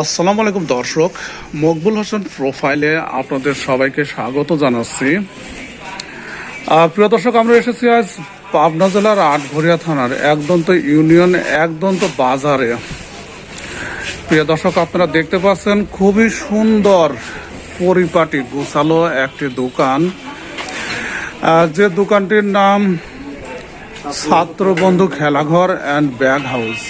আসসালামু আলাইকুম দর্শক, মকবুল হোসেন প্রোফাইলে আপনাদের সবাইকে স্বাগত জানাচ্ছি। প্রিয় দর্শক, আমরা এসেছি আজ পাবনা জেলার আটঘরিয়া থানার একদন্ত ইউনিয়ন, একদন্ত বাজারে। প্রিয় দর্শক, আপনারা দেখতে পাচ্ছেন খুবই সুন্দর পরিপাটি গোছালো একটি দোকান। যে দোকানটির নাম Chhatrabandhu Khelaghar and bag house.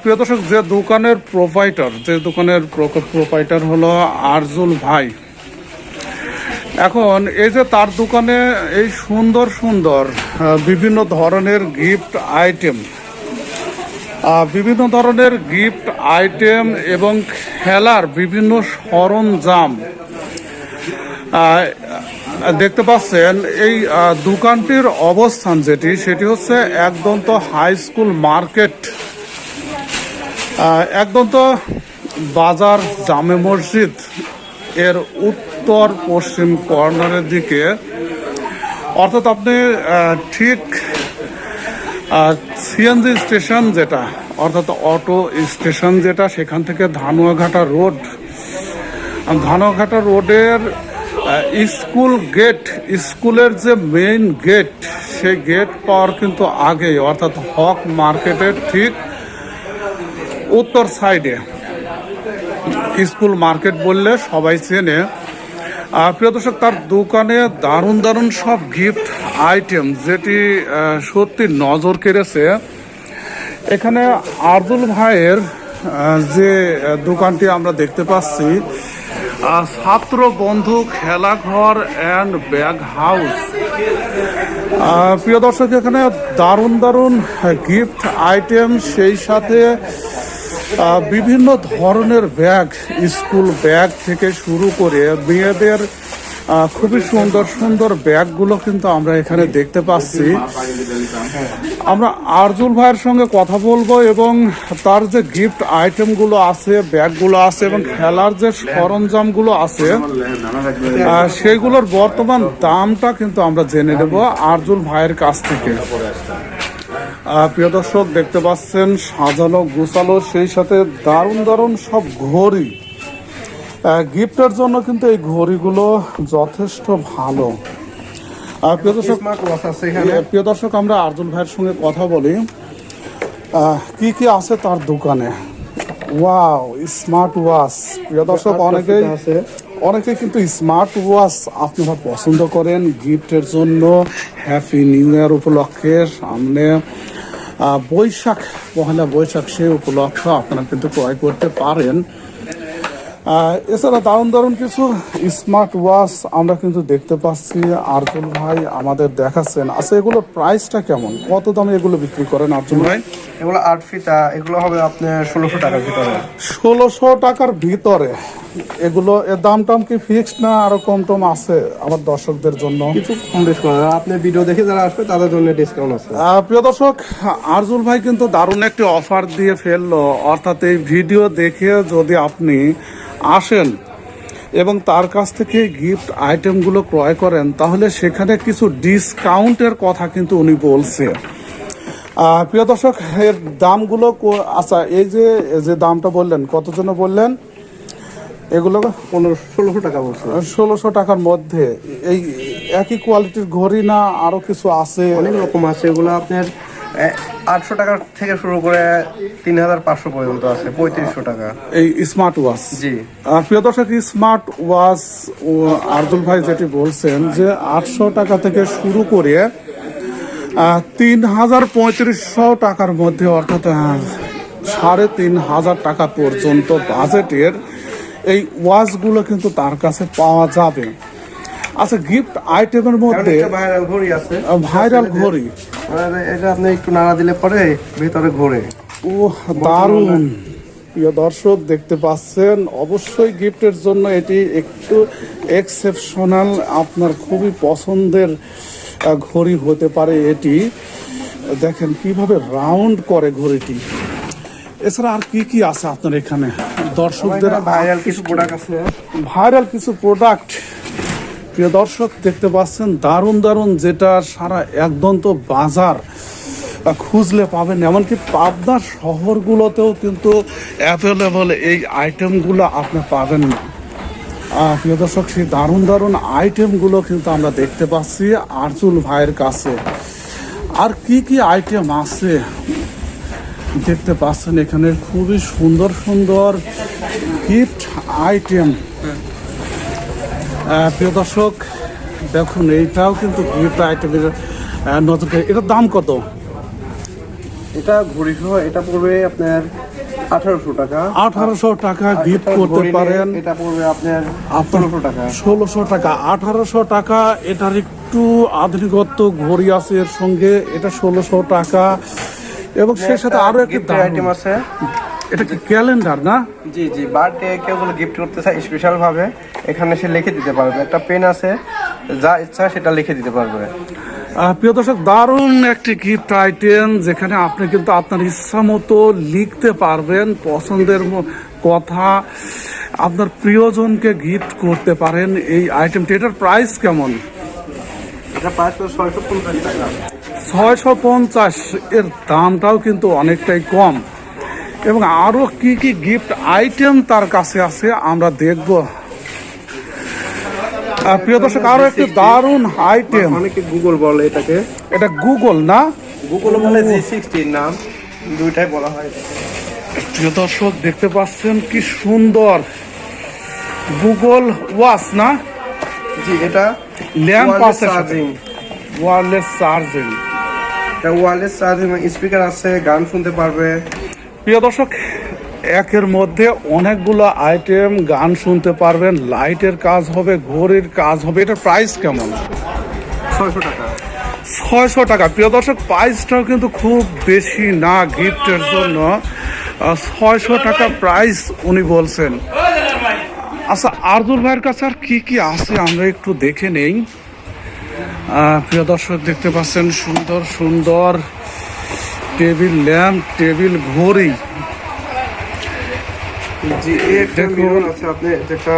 প্রিয় দর্শক, যে দোকানের প্রোভাইডার যে দোকানের প্রোভাইডার হলো আরজুল ভাই। এখন এই যে তার দোকানে এই সুন্দর সুন্দর বিভিন্ন ধরনের গিফট আইটেম বিভিন্ন ধরনের গিফট আইটেম এবং খেলার বিভিন্ন সরঞ্জাম দেখতে পাচ্ছেন এই দোকানটির অবস্থান যেটি, সেটি হচ্ছে একদম তো হাই স্কুল মার্কেট একদম তো বাজার জামে মসজিদ এর উত্তর পশ্চিম কর্নারের দিকে। অর্থাৎ আপনি ঠিক সিএনজি স্টেশন যেটা, অর্থাৎ অটো স্টেশন যেটা, সেখান থেকে ধানুয়াঘাটা রোড। ধানুয়াঘাটা রোডের স্কুল গেট, স্কুলের যে মেইন গেট, সেই গেট পাওয়ার কিন্তু আগেই, অর্থাৎ হক মার্কেটের ঠিক উত্তর সাইডে স্কুল মার্কেট বললে সবাই চেনে। প্রিয় দর্শক, তার দোকানে দারুণ দারুণ সব গিফট আইটেম যেটি সত্যি নজর কেড়েছে। এখানে আরদুল ভাইয়ের যে দোকানটি আমরা দেখতে পাচ্ছি ছাত্র বন্ধু খেলাঘর অ্যান্ড ব্যাগ হাউস প্রিয় দর্শক, এখানে দারুণ দারুণ গিফট আইটেম সেই সাথে বিভিন্ন ধরনের ব্যাগ, স্কুল ব্যাগ থেকে শুরু করে মেয়েদের খুবই সুন্দর সুন্দর ব্যাগগুলো কিন্তু আমরা এখানে দেখতে পাচ্ছি। আমরা আরজুল ভাইয়ের সঙ্গে কথা বলব এবং তার যে গিফট আইটেমগুলো আছে, ব্যাগগুলো আছে এবং খেলার যে সরঞ্জামগুলো আছে সেগুলোর বর্তমান দামটা কিন্তু আমরা জেনে নেব আরজুল ভাইয়ের কাছ থেকে। প্রিয় দর্শক দেখতে পাচ্ছেন সাজানো গুছালো সেই সাথে দারুণ দারুণ সব ঘড়ি। গিফটের জন্য কিন্তু এই ঘড়িগুলো যথেষ্ট ভালো। প্রিয় দর্শক ওয়াচ আছে এখানে। প্রিয় দর্শক আমরা আর্জুন ভাইয়ের সঙ্গে কথা বলি। কি কি আছে তার দোকানে? Wow smart watch. প্রিয় দর্শক অনেকেই আছে। অনেকে কিন্তু স্মার্ট ওয়াচ আপনারা পছন্দ করেন গিফটের জন্য হ্যাপি নিউ ইয়ার উপলক্ষে সামনে বৈশাখ পহেলা বৈশাখ সেই উপলক্ষে আপনারা কিন্তু ক্রয় করতে পারেন। এছাড়া দারুণ দারুণ কিছু স্মার্ট ওয়াচ আমরা কিন্তু দেখতে পাচ্ছি। আরজুল ভাই আমাদের দেখাচ্ছেন। আচ্ছা এগুলোর প্রাইসটা কেমন? কত দামে এগুলো বিক্রি করেন আরজুল ভাই? এগুলো আট ফিতা এগুলো হবে আপনার ষোলোশো টাকার ভিতরে। ষোলোশো টাকার ভিতরে। এগুলো এর দাম টাম কি ফিক্সড না আরও কম টম আছে আমার দর্শকদের জন্য? কিছু কম যাবে। আপনি ভিডিও দেখে যারা আসবে তাদের জন্য ডিসকাউন্ট আছে। প্রিয় দর্শক আরজুল ভাই কিন্তু দারুণ একটি অফার দিয়ে ফেলল। অর্থাৎ এই ভিডিও দেখে যদি আপনি আসেন এবং তার কাছ থেকে গিফট আইটেমগুলো ক্রয় করেন তাহলে সেখানে কিছু ডিসকাউন্টের কথা কিন্তু উনি বলছে। প্রিয় দর্শক এর দামগুলো আচ্ছা এই যে যে দামটা বললেন কত জন্য বললেন? এগুলো পনেরো ষোলোশো টাকা বলছে। ষোলোশো টাকার মধ্যে এই একই কোয়ালিটির ঘড়ি না আরও কিছু আছে? অনেক রকম আছে এগুলো আপনার আটশো টাকা থেকে শুরু করে তিন হাজার পাঁচশো পর্যন্ত আছে পঁয়ত্রিশশো টাকা। এই স্মার্ট ওয়াচ জি। আর প্রিয় দর্শক স্মার্ট ওয়াচ আরজুল ভাই যেটি বলছেন যে আটশো টাকা থেকে শুরু করে তিন হাজার পঁয়ত্রিশশো টাকার মধ্যে অর্থাৎ সাড়ে তিন হাজার টাকা পর্যন্ত বাজেটের এই ওয়াচগুলো কিন্তু তার কাছে পাওয়া যাবে। আচ্ছা গিফট আইটেমের মধ্যে ভাইরাল ঘড়ি আছে। ভাইরাল ঘড়ি। এটা আপনি একটু নাড়া দিলে পরে ভিতরে ঘোরে। ও দারুণ। প্রিয় দর্শক দেখতে পাচ্ছেন অবশ্যই গিফটের জন্য এটি একটু এক্সেপশনাল আপনার খুবই পছন্দের ঘড়ি হতে পারে এটি। দেখেন কীভাবে রাউন্ড করে ঘড়িটি। এছাড়া আর কি কি আছে আপনার এখানে? দর্শকদের ভাইরাল কিছু প্রোডাক্ট আছে। ভাইরাল কিছু প্রোডাক্ট প্রিয় দর্শক দেখতে পাচ্ছেন দারুণ দারুণ যেটা সারা একদন্ত বাজার খুঁজলে পাবেন। এমনকি পাবনার শহরগুলোতেও কিন্তু অ্যাভেলেবল এই আইটেমগুলো আপনি পাবেন। না প্রিয় দর্শক সেই দারুণ দারুণ আইটেমগুলো কিন্তু আমরা দেখতে পাচ্ছি আরজুল ভাইয়ের কাছে। আর কি কি আইটেম আছে? দেখতে পাচ্ছেন এখানে খুবই সুন্দর সুন্দর গিফট আইটেম প্রিয় দর্শক দেখুন এইটাও কিন্তু গিফট আইটেমের নতুন এটার দাম কত? এটা ঘড়ি সহ এটা পড়বে আপনার আঠারোশো টাকা। আঠারোশো টাকা গিফট করতে পারেন। এটা পড়বে আপনার আপনার ষোলোশো টাকা। ষোলোশো টাকা। আঠারোশো টাকা এটার একটু আধুনিকত্ব ঘড়ি আছে এর সঙ্গে। এটা ষোলোশো টাকা। এবং সেই সাথে আরও একটি আইটেম আছে। এটা কি ক্যালেন্ডার না? জি জি বার্থডে কেউ যদি গিফট করতে চায় স্পেশাল ভাবে এখানে সে লিখে দিতে পারবে। একটা পেন আছে যা ইচ্ছা সেটা লিখে দিতে পারবে। প্রিয় দর্শক দারুণ একটি গিফট আইটেম যেখানে আপনি কিন্তু আপনার ইচ্ছা মতো লিখতে পারবেন পছন্দের কথা আপনার প্রিয়জনকে গিফট করতে পারেন। এই আইটেমটি এটার প্রাইস কেমন? এটা প্রাইস ছয়শো পঞ্চাশ টাকা। ছয়শো পঞ্চাশ এর দামটাও কিন্তু অনেকটাই কম। এবং আরও কি কি গিফট আইটেম তার কাছে আছে আমরা দেখব। প্রিয় দর্শক আরও একটি দারুণ আইটেম অনেকে গুগল বলে এটাকে। এটা গুগল না? গুগল বলে জি সিক্সটির নাম। দুইটাই বলা হয়। প্রিয় দর্শক দেখতে পাচ্ছেন কি সুন্দর। গুগল ওয়াচ না? জি এটা ল্যাম্প আছে charging wireless charging wireless charging speaker আছে গান শুনতে পারবে। প্রিয় দর্শক একের মধ্যে অনেকগুলো আইটেম গান শুনতে পারবেন। লাইটের কাজ হবে ঘড়ির কাজ হবে। এটার প্রাইস কেমন? ছয়শো টাকা। ছয়শো টাকা। প্রিয় দর্শক প্রাইসটাও কিন্তু খুব বেশি না গিফটের জন্য। ছয়শো টাকা প্রাইস উনি বলছেন। আচ্ছা আরজুল ভাইয়ের কাছে আর কি কি আছে আমরা একটু দেখে নেই। প্রিয় দর্শক দেখতে পাচ্ছেন সুন্দর সুন্দর টেবিল ল্যাম্প টেবিল ঘড়ি। জি এই একটা মিরর আছে আপনি যেটা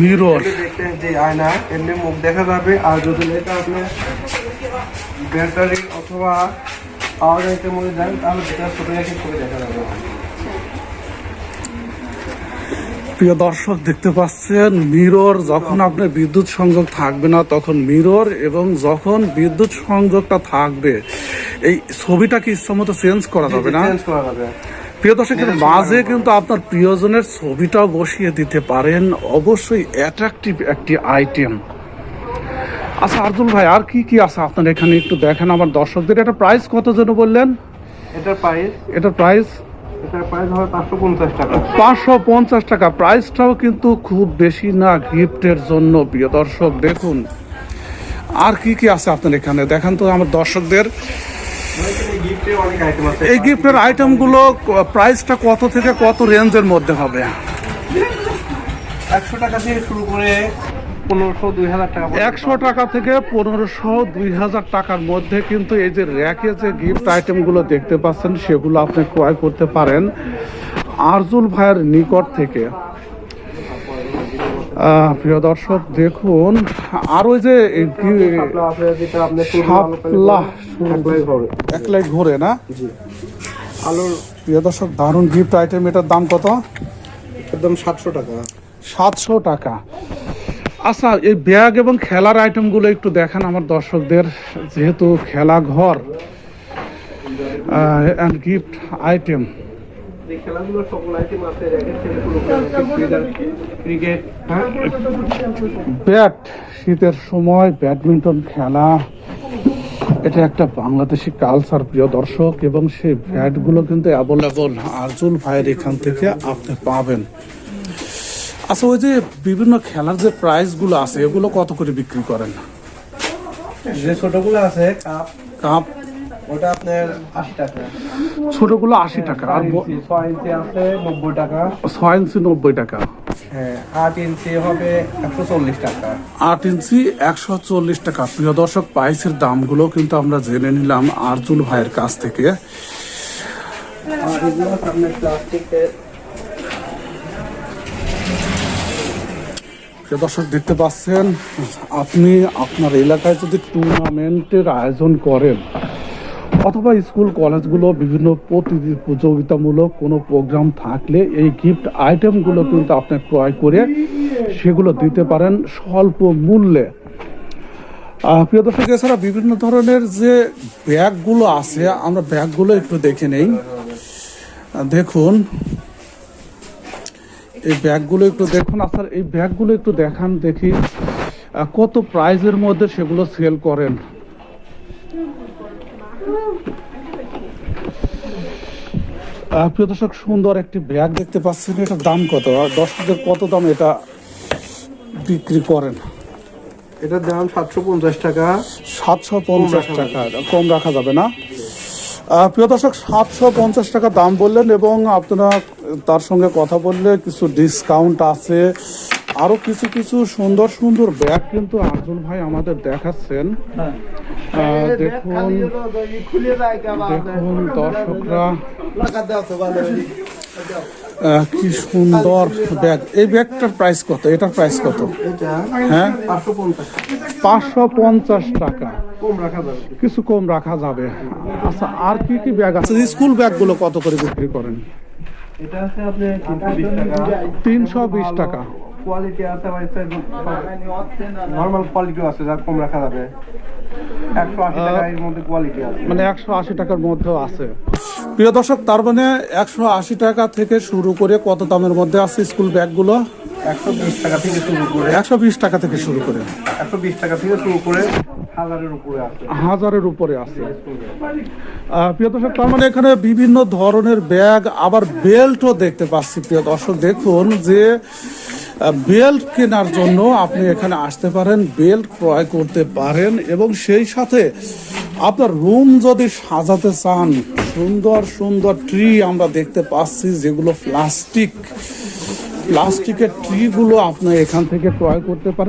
মিরর দেখতে যে আয়না এমনি মুখ দেখা যাবে। আর যদি এটা আপনি ব্যাটারি অথবা পাওয়ার ব্যাংকের মধ্যে দেন তাহলে যেটা ছোট করে দেখা যাবে। প্রিয় দর্শক দেখতে পাচ্ছেন মিরর যখন আপনার বিদ্যুৎ সংযোগ থাকবে না তখন মিরর এবং যখন বিদ্যুৎ সংযোগটা থাকবে এই ছবিটা কি ইচ্ছা মতো চেঞ্জ করা যাবে না? প্রিয় দর্শকের মাঝে কিন্তু আপনার প্রিয়জনের ছবিটাও বসিয়ে দিতে পারেন। অবশ্যই অ্যাট্রাকটিভ একটি আইটেম আচ্ছা আর্জুল ভাই আর কি কি আছে আপনার এখানে একটু দেখেন আমার দর্শকদের? এটা প্রাইস কত যেন বললেন? এটা প্রাইস এটা প্রাইস এটার প্রাইস হবে পাঁচশো পঞ্চাশ টাকা। পাঁচশো পঞ্চাশ টাকা। প্রাইসটাও কিন্তু খুব বেশি না গিফটের জন্য প্রিয় দর্শক। দেখুন আর কি কি আছে আপনার এখানে? দেখান তো আমার দর্শকদের। এই গিফটের আইটেমগুলো প্রাইসটা কত থেকে কত রেঞ্জের মধ্যে হবে? একশো টাকা থেকে শুরু করে পনেরোশো দুই হাজার টাকা একশো টাকা থেকে পনেরোশো দুই হাজার টাকার মধ্যে কিন্তু এই যে র্যাকে যে গিফট আইটেমগুলো দেখতে পাচ্ছেন সেগুলো আপনি ক্রয় করতে পারেন। আরজুল ভাইয়ের নিকট থেকে। প্রিয় দর্শক দেখুন আর ওই যে একলাই ঘুরে। না? আলুর প্রিয় দর্শক দারুণ গিফট আইটেম এটার দাম কত? একদম সাতশো টাকা। সাতশো টাকা। আচ্ছা এই ব্যাগ এবং খেলার আইটেমগুলো একটু দেখান আমার দর্শকদের। যেহেতু খেলা ঘর অ্যান্ড গিফট আইটেম ব্যাট, শীতের সময় ব্যাডমিন্টন খেলা। এটা একটা বাংলাদেশি কালচার প্রিয় দর্শক, এবং সেই ব্যাটগুলো কিন্তু অ্যাভেলেবল আরজুল ভাইয়ের এখান থেকে আপনি পাবেন। আচ্ছা ওই যে বিভিন্ন খেলার যে প্রাইসগুলো আছে এগুলো কত করে বিক্রি করেন? যে ছোটগুলো আছে কাপ কাপ? ওটা আপনার আশি টাকা। ছোটগুলো আশি টাকা আর ইঞ্চি, ছয় ইঞ্চি আছে নব্বই টাকা। ছয় ইঞ্চি নব্বই টাকা। হ্যাঁ আট ইঞ্চি হবে একশো চল্লিশ টাকা। আট ইঞ্চি একশো চল্লিশ টাকা। প্রিয় দর্শক দামগুলো কিন্তু আমরা জেনে নিলাম আরজুল ভাইয়ের কাছ থেকে। আর এগুলো আছে প্লাস্টিকের প্রিয় দর্শক, দেখতে পাচ্ছেন, আপনি আপনার এলাকায় যদি টুর্নামেন্টের আয়োজন করেন, অথবা স্কুল, কলেজগুলো বিভিন্ন প্রতিযোগিতামূলক কোনো প্রোগ্রাম থাকলে এই গিফট আইটেমগুলো কিন্তু আপনি ক্রয় করে সেগুলো দিতে পারেন স্বল্প মূল্যে। প্রিয় দর্শক, এছাড়া বিভিন্ন ধরনের যে ব্যাগগুলো আছে, আমরা ব্যাগগুলো একটু দেখে নেই। দেখুন এই ব্যাগগুলো একটু দেখুন। আচ্ছা এই ব্যাগগুলো একটু দেখান দেখি। কত প্রাইজের মধ্যে সেগুলো সেল করেন? প্রিয় দর্শক সুন্দর একটি ব্যাগ দেখতে পাচ্ছেন। এটার দাম কত? আর দর্শকদের কত দাম এটা বিক্রি করেন? এটার দাম সাতশো পঞ্চাশ টাকা। সাতশো পঞ্চাশ টাকা। কম রাখা যাবে না? প্রিয় দর্শক সাতশো পঞ্চাশ টাকা দাম বললেন এবং আপনারা তার সঙ্গে কথা বললে কিছু ডিসকাউন্ট আছে। আরও কিছু কিছু সুন্দর সুন্দর ব্যাগ কিন্তু আর্জুন ভাই আমাদের দেখাচ্ছেন। দেখুন দেখুন দর্শকরা। কি সুন্দর ব্যাগ এই ব্যাগটার প্রাইস কত? এটার প্রাইস কত? হ্যাঁ? পাঁচশো পঞ্চাশ। টাকা। কিছু কম রাখা যাবে। আচ্ছা আর কি কি ব্যাগ আছে? স্কুল ব্যাগগুলো কত করে বিক্রি করেন? এটা আছে আপনি তিনশো বিশ টাকা। তিনশো বিশ টাকা। কোয়ালিটি আছে আমার নর্মাল কোয়ালিটিও আছে যা কম রাখা যাবে। একশো আশি টাকা এর মধ্যে কোয়ালিটি আছে। মানে একশো আশি টাকার মধ্যেও আছে। প্রিয় দর্শক তার মানে একশো আশি টাকা থেকে শুরু করে কত দামের মধ্যে আছে স্কুল ব্যাগগুলো একশো বিশ টাকা থেকে শুরু করে। একশো বিশ টাকা থেকে শুরু করে। একশো বিশ টাকা থেকে শুরু করে হাজারের উপরে আছে। হাজারের উপরে আছে। প্রিয় দর্শক তার মানে এখানে বিভিন্ন ধরনের ব্যাগ আবার বেল্টও দেখতে পাচ্ছি। প্রিয় দর্শক দেখুন যে বেল্ট কেনার জন্য আপনি এখানে আসতে পারেন বেল্ট ক্রয় করতে পারেন এবং সেই সাথে আপনার রুম যদি সাজাতে চান সুন্দর সুন্দর ট্রি আমরা দেখতে পাচ্ছি যেগুলো প্লাস্টিক। প্লাস্টিকের ট্রিগুলো আপনার এখান থেকে ক্রয় করতে পারেন।